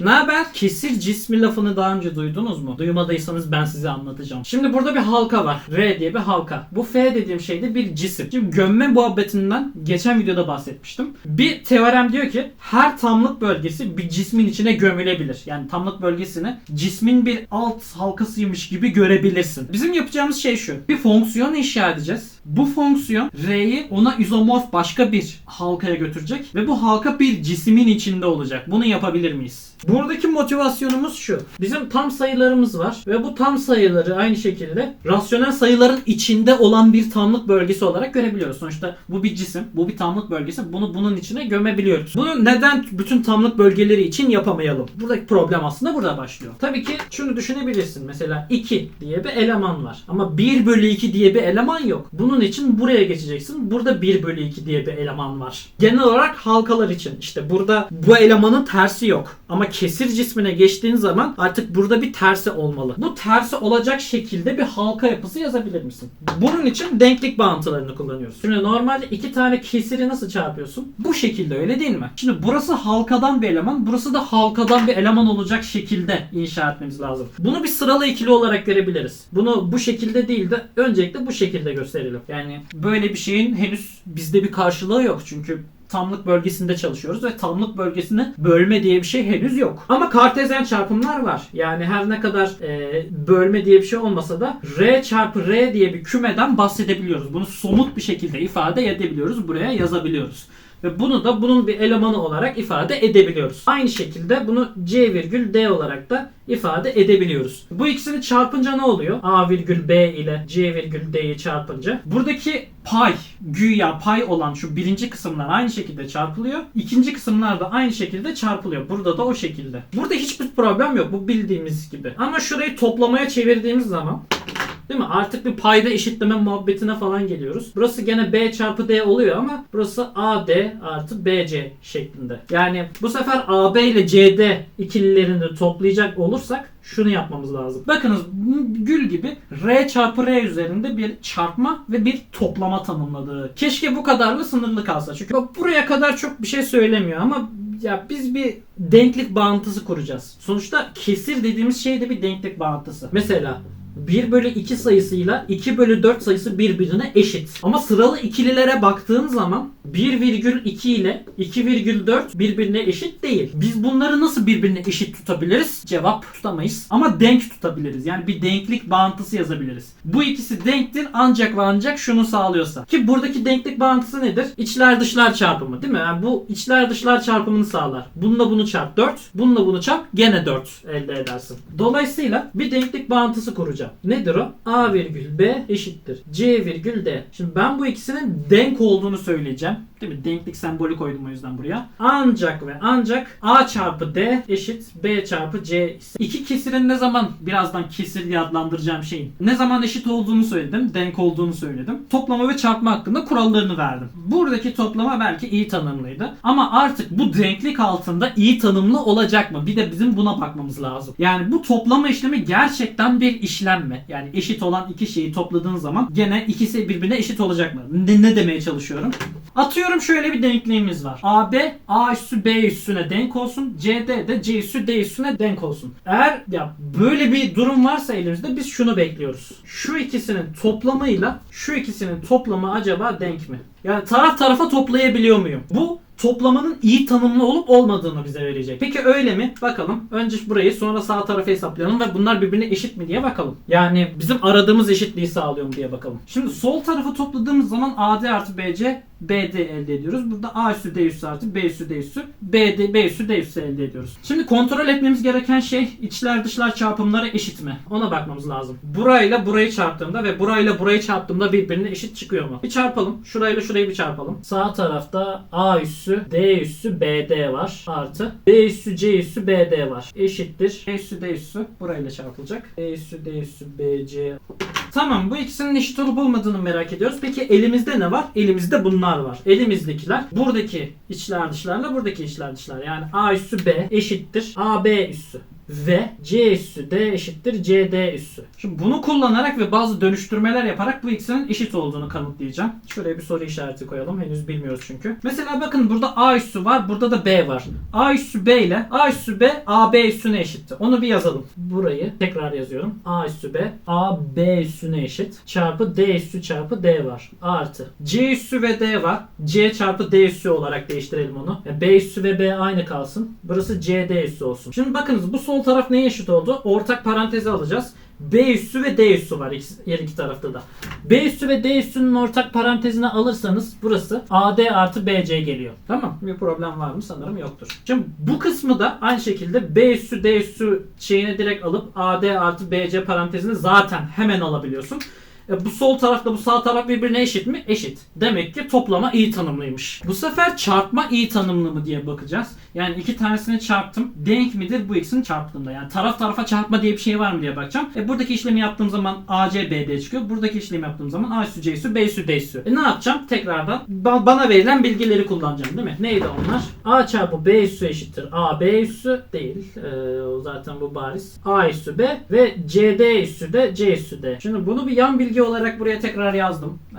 Ne haber? Kesir cismi lafını daha önce duydunuz mu? Duymadıysanız ben size anlatacağım. Şimdi burada bir halka var. R diye bir halka. Bu F dediğim şey de bir cisim. Şimdi gömme muhabbetinden geçen videoda bahsetmiştim. Bir teorem diyor ki her tamlık bölgesi bir cismin içine gömülebilir. Yani tamlık bölgesini cismin bir alt halkasıymış gibi görebilirsin. Bizim yapacağımız şey şu. Bir fonksiyon inşa edeceğiz. Bu fonksiyon R'yi ona izomorf başka bir halkaya götürecek ve bu halka bir cismin içinde olacak. Bunu yapabilir miyiz? Buradaki motivasyonumuz şu. Bizim tam sayılarımız var ve bu tam sayıları aynı şekilde rasyonel sayıların içinde olan bir tamlık bölgesi olarak görebiliyoruz. Sonuçta bu bir cisim, bu bir tamlık bölgesi. Bunu bunun içine gömebiliyoruz. Bunu neden bütün tamlık bölgeleri için yapamayalım? Buradaki problem aslında burada başlıyor. Tabii ki şunu düşünebilirsin. Mesela 2 diye bir eleman var. Ama 1 bölü 2 diye bir eleman yok. Bunun için buraya geçeceksin. Burada 1 bölü 2 diye bir eleman var. Genel olarak halkalar için işte burada bu elemanın tersi yok. Ama kesir cismine geçtiğin zaman artık burada bir tersi olmalı. Bu tersi olacak şekilde bir halka yapısı yazabilir misin? Bunun için denklik bağıntılarını kullanıyoruz. Şimdi normalde iki tane kesiri nasıl çarpıyorsun? Bu şekilde öyle değil mi? Şimdi burası halkadan bir eleman, burası da halkadan bir eleman olacak şekilde inşa etmemiz lazım. Bunu bir sıralı ikili olarak görebiliriz. Bunu bu şekilde değil de öncelikle bu şekilde gösterelim. Yani böyle bir şeyin henüz bizde bir karşılığı yok. Çünkü tamlık bölgesinde çalışıyoruz ve tamlık bölgesini bölme diye bir şey henüz yok. Ama kartezyen çarpımlar var. Yani her ne kadar e, bölme diye bir şey olmasa da R çarpı R diye bir kümeden bahsedebiliyoruz. Bunu somut bir şekilde ifade edebiliyoruz. Buraya yazabiliyoruz. Ve bunu da bunun bir elemanı olarak ifade edebiliyoruz. Aynı şekilde bunu C virgül D olarak da ifade edebiliyoruz. Bu ikisini çarpınca ne oluyor? A virgül B ile C virgül D'yi çarpınca. Buradaki pay, güya pay olan şu birinci kısımlar aynı şekilde çarpılıyor. İkinci kısımlar da aynı şekilde çarpılıyor. Burada da o şekilde. Burada hiçbir problem yok. Bu bildiğimiz gibi. Ama şurayı toplamaya çevirdiğimiz zaman Değil mi? Artık bir payda eşitleme muhabbetine falan geliyoruz. Burası gene B çarpı D oluyor ama burası AD artı BC şeklinde. Yani bu sefer AB ile CD ikililerini toplayacak olursak şunu yapmamız lazım. Bakınız gül gibi R çarpı R üzerinde bir çarpma ve bir toplama tanımladığı. Keşke bu kadarla sınırlı kalsa. Çünkü bak buraya kadar çok bir şey söylemiyor ama ya biz bir denklik bağıntısı kuracağız. Sonuçta kesir dediğimiz şey de bir denklik bağıntısı. Mesela 1 bölü 2 sayısıyla 2 bölü 4 sayısı birbirine eşit. Ama sıralı ikililere baktığın zaman 1,2 ile 2,4 birbirine eşit değil. Biz bunları nasıl birbirine eşit tutabiliriz? Cevap tutamayız. Ama denk tutabiliriz. Yani bir denklik bağıntısı yazabiliriz. Bu ikisi denktir ancak ve ancak şunu sağlıyorsa. Ki buradaki denklik bağıntısı nedir? İçler dışlar çarpımı değil mi? Yani bu içler dışlar çarpımını sağlar. Bununla bunu çarp 4. Bununla bunu çarp gene 4 elde edersin. Dolayısıyla bir denklik bağıntısı kuracağım. Nedir o? A virgül B eşittir. C virgül D. Şimdi ben bu ikisinin denk olduğunu söyleyeceğim. Değil mi? Denklik sembolü koydum o yüzden buraya. Ancak ve ancak A çarpı D eşit B çarpı C ise. İki kesirin ne zaman birazdan kesir diye adlandıracağım şeyin ne zaman eşit olduğunu söyledim. Denk olduğunu söyledim. Toplama ve çarpma hakkında kurallarını verdim. Buradaki toplama belki iyi tanımlıydı. Ama artık bu denklik altında iyi tanımlı olacak mı? Bir de bizim buna bakmamız lazım. Yani bu toplama işlemi gerçekten bir işlem mi? Yani eşit olan iki şeyi topladığın zaman gene ikisi birbirine eşit olacak mı? Ne, ne demeye çalışıyorum? Atıyorum şöyle bir denkliğimiz var. AB A üssü B üssüne denk olsun. CD de C üssü D üssüne denk olsun. Eğer ya böyle bir durum varsa elimizde biz şunu bekliyoruz. Şu ikisinin toplamıyla şu ikisinin toplamı acaba denk mi? Yani taraf tarafa toplayabiliyor muyum? Bu toplamanın iyi tanımlı olup olmadığını bize verecek. Peki öyle mi? Bakalım. Önce burayı sonra sağ tarafı hesaplayalım ve bunlar birbirine eşit mi diye bakalım. Yani bizim aradığımız eşitliği sağlıyor mu diye bakalım. Şimdi sol tarafı topladığımız zaman AD artı BC BD elde ediyoruz. Burada A üssü D üssü artı B üssü D üssü BD B üssü D üssü elde ediyoruz. Şimdi kontrol etmemiz gereken şey içler dışlar çarpımları eşit mi? Ona bakmamız lazım. Burayla burayı çarptığımda ve burayla burayı çarptığımda birbirine eşit çıkıyor mu? Bir çarpalım. Şurayla şurayı bir çarpalım. Sağ tarafta A üssü D üssü BD var. Artı B üssü C üssü BD var. Eşittir. B üssü D üssü burayla çarpılacak. B üssü D üssü BC Tamam bu ikisinin eşit olup olmadığını merak ediyoruz. Peki elimizde ne var? Elimizde bunlar var. Elimizdekiler buradaki içler dışlarla buradaki içler dışlar. Yani A üssü B eşittir AB üssü. Ve C üssü D eşittir CD üssü. Şimdi bunu kullanarak ve bazı dönüştürmeler yaparak bu ikisinin eşit olduğunu kanıtlayacağım. Şuraya bir soru işareti koyalım. Henüz bilmiyoruz çünkü. Mesela bakın burada A üssü var. Burada da B var. A üssü B ile A üssü B AB üssüne eşitti. Onu bir yazalım. Burayı tekrar yazıyorum. A üssü B A B üssüne eşit. Çarpı D üssü çarpı D var. Artı. C üssü ve D var. C çarpı D üssü olarak değiştirelim onu. Yani B üssü ve B aynı kalsın. Burası CD üssü olsun. Şimdi bakınız bu sol taraf neye eşit oldu? Ortak parantezi alacağız. B üssü ve D üssü var her iki tarafta da. B üssü ve D üssünün ortak parantezine alırsanız burası AD artı BC geliyor. Tamam Bir problem var mı? Sanırım yoktur. Şimdi bu kısmı da aynı şekilde B üssü D üssü şeyine direkt alıp AD artı BC parantezini zaten hemen alabiliyorsun. E, bu sol tarafla bu sağ taraf birbirine eşit mi? Eşit. Demek ki toplama iyi tanımlıymış. Bu sefer çarpma iyi tanımlı mı diye bakacağız. Yani iki tanesini çarptım. Denk midir bu ikisini çarptığımda? Yani taraf tarafa çarpma diye bir şey var mı diye bakacağım. E buradaki işlemi yaptığım zaman AC BD çıkıyor. Buradaki işlemi yaptığım zaman A üssü C üssü B üssü D üssü. E ne yapacağım? Tekrardan ba- bana verilen bilgileri kullanacağım değil mi? Neydi onlar? A çarpı B üssü eşittir. A B üssü değil. E, zaten bu bariz. A üssü B ve CD üssü de C üssü D. Şimdi bunu bir yan bilgi olarak buraya tekrar yazdım. Ee,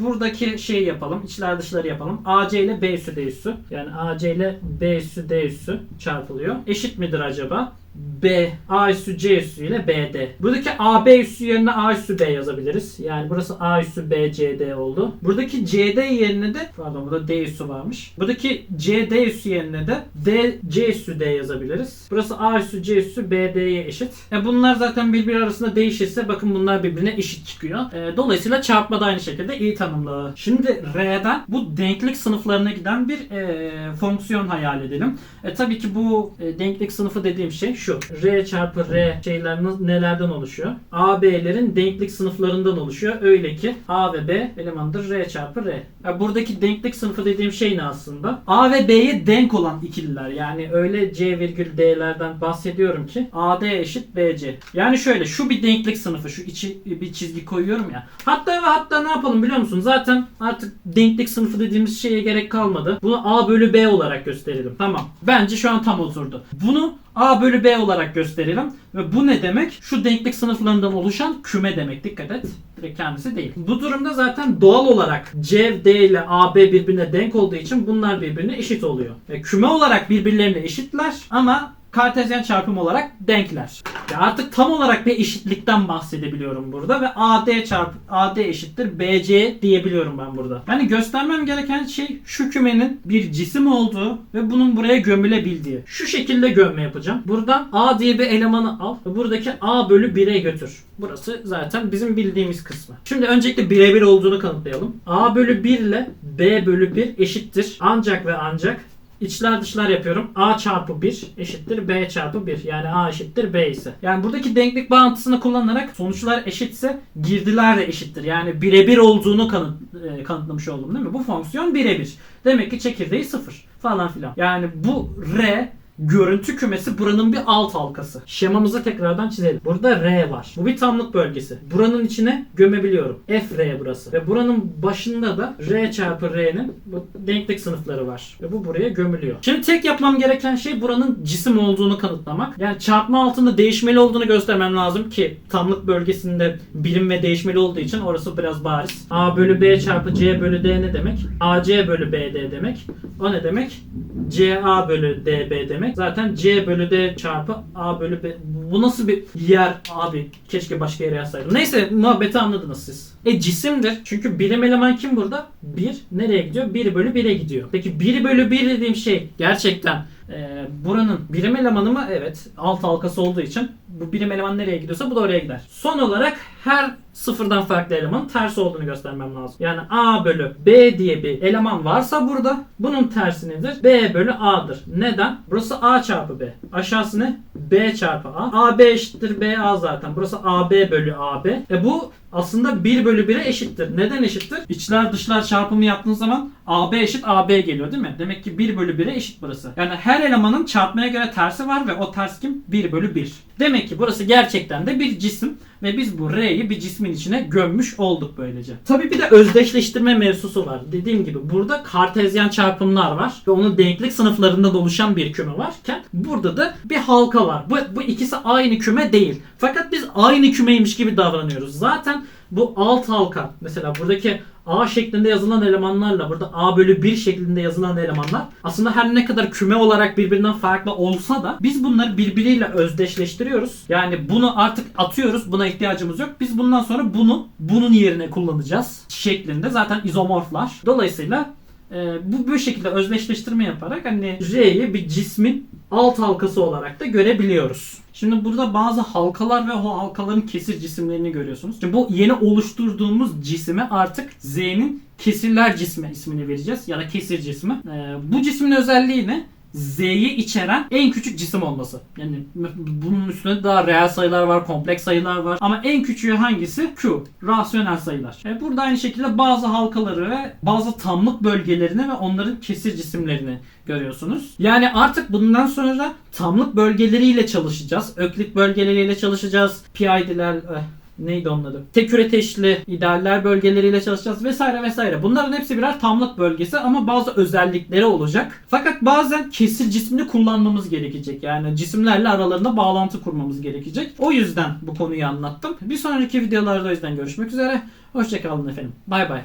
buradaki şeyi yapalım. içler dışları yapalım. AC ile B üssü D üssü. Yani AC ile B üssü D üssü çarpılıyor. Eşit midir acaba? B, A üssü C üssü ile BD. Buradaki AB üssü yerine A üssü B yazabiliriz. Yani burası A üssü B, CD oldu. Buradaki CD yerine de pardon burada D üssü varmış. Buradaki CD üssü yerine de D, C üssü D yazabiliriz. Burası A üssü C üssü BD'ye eşit. E bunlar zaten birbiri arasında değişirse bakın bunlar birbirine eşit çıkıyor. E, dolayısıyla çarpma da aynı şekilde iyi tanımlı. Şimdi R'den bu denklik sınıflarına giden bir e, fonksiyon hayal edelim. E, tabii ki bu e, denklik sınıfı dediğim şey şu. R çarpı R şeyler nelerden oluşuyor? A, B'lerin denklik sınıflarından oluşuyor. Öyle ki A ve B elemandır R çarpı R. Ya buradaki denklik sınıfı dediğim şey ne aslında? A ve B'ye denk olan ikililer. Yani öyle C virgül D'lerden bahsediyorum ki AD eşit BC. Yani şöyle şu bir denklik sınıfı. Şu içi bir çizgi koyuyorum ya. Hatta ve hatta ne yapalım biliyor musun? Zaten artık denklik sınıfı dediğimiz şeye gerek kalmadı. Bunu A bölü B olarak gösterelim. Tamam. Bence şu an tam oturdu. Bunu A bölü B olarak gösterelim. Ve bu ne demek? Şu denklik sınıflarından oluşan küme demek. Dikkat et. Direkt kendisi değil. Bu durumda zaten doğal olarak C, D ile A, B birbirine denk olduğu için bunlar birbirine eşit oluyor. Ve küme olarak birbirlerine eşitler ama Kartezyen çarpım olarak denkler. Ya artık tam olarak bir eşitlikten bahsedebiliyorum burada ve AD çarpı AD eşittir BC diyebiliyorum ben burada. Yani göstermem gereken şey şu kümenin bir cisim olduğu ve bunun buraya gömülebildiği. Şu şekilde gömme yapacağım. Buradan A diye bir elemanı al ve buradaki A bölü 1'e götür. Burası zaten bizim bildiğimiz kısmı. Şimdi öncelikle birebir olduğunu kanıtlayalım. A bölü 1 ile B bölü 1 eşittir. Ancak ve ancak İçler dışlar yapıyorum. A çarpı 1 eşittir B çarpı 1. Yani A eşittir B ise. Yani buradaki denklik bağıntısını kullanarak sonuçlar eşitse girdiler de eşittir. Yani birebir olduğunu kanıt, e, kanıtlamış oldum değil mi? Bu fonksiyon birebir. Demek ki çekirdeği sıfır falan filan. Yani bu R görüntü kümesi buranın bir alt halkası. Şemamızı tekrardan çizelim. Burada R var. Bu bir tamlık bölgesi. Buranın içine gömebiliyorum. F R burası. Ve buranın başında da R çarpı R'nin denklik sınıfları var. Ve bu buraya gömülüyor. Şimdi tek yapmam gereken şey buranın cisim olduğunu kanıtlamak. Yani çarpma altında değişmeli olduğunu göstermem lazım ki tamlık bölgesinde birim ve değişmeli olduğu için orası biraz bariz. A bölü B çarpı C bölü D ne demek? AC bölü BD demek. O ne demek? CA bölü DB demek. Zaten C bölü D çarpı A bölü B. Bu nasıl bir yer abi? Keşke başka yere yazsaydım. Neyse muhabbeti anladınız siz. E cisimdir. Çünkü birim eleman kim burada? 1. Nereye gidiyor? 1 bölü 1'e gidiyor. Peki 1 bölü 1 dediğim şey gerçekten e, buranın birim elemanı mı? Evet. Alt halkası olduğu için bu birim eleman nereye gidiyorsa bu da oraya gider. Son olarak her sıfırdan farklı elemanın tersi olduğunu göstermem lazım. Yani A bölü B diye bir eleman varsa burada bunun tersi nedir? B bölü A'dır. Neden? Burası A çarpı B. Aşağısı ne? B çarpı A. AB eşittir BA zaten. Burası AB bölü AB. E bu aslında 1 bölü 1'e eşittir. Neden eşittir? İçler dışlar çarpımı yaptığın zaman AB eşit AB geliyor değil mi? Demek ki 1 bölü 1'e eşit burası. Yani her elemanın çarpmaya göre tersi var ve o ters kim? 1 bölü 1. Demek ki burası gerçekten de bir cisim ve biz bu R'yi bir cismin içine gömmüş olduk böylece. Tabii bir de özdeşleştirme mevzusu var. Dediğim gibi burada kartezyen çarpımlar var ve onun denklik sınıflarında da oluşan bir küme varken burada da bir halka var. Bu, bu ikisi aynı küme değil. Fakat biz aynı kümeymiş gibi davranıyoruz. Zaten bu alt halka mesela buradaki A şeklinde yazılan elemanlarla burada A bölü 1 şeklinde yazılan elemanlar aslında her ne kadar küme olarak birbirinden farklı olsa da biz bunları birbiriyle özdeşleştiriyoruz. Yani bunu artık atıyoruz. Buna ihtiyacımız yok. Biz bundan sonra bunu bunun yerine kullanacağız şeklinde zaten izomorflar. Dolayısıyla e, bu bu şekilde özdeşleştirme yaparak hani R'yi bir cismin alt halkası olarak da görebiliyoruz. Şimdi burada bazı halkalar ve o halkaların kesir cisimlerini görüyorsunuz. Şimdi bu yeni oluşturduğumuz cisime artık Z'nin kesirler cismi ismini vereceğiz ya da kesir cismi. Ee, bu cismin özelliği ne? Z'yi içeren en küçük cisim olması. Yani bunun üstünde daha reel sayılar var, kompleks sayılar var. Ama en küçüğü hangisi? Q. Rasyonel sayılar. E burada aynı şekilde bazı halkaları ve bazı tamlık bölgelerini ve onların kesir cisimlerini görüyorsunuz. Yani artık bundan sonra tamlık bölgeleriyle çalışacağız. Öklit bölgeleriyle çalışacağız. PID'ler, eh, neydi onun adı? Tek üreteçli idealler bölgeleriyle çalışacağız vesaire vesaire. Bunların hepsi birer tamlık bölgesi ama bazı özellikleri olacak. Fakat bazen kesir cismini kullanmamız gerekecek. Yani cisimlerle aralarında bağlantı kurmamız gerekecek. O yüzden bu konuyu anlattım. Bir sonraki videolarda o yüzden görüşmek üzere. Hoşçakalın efendim. Bay bay.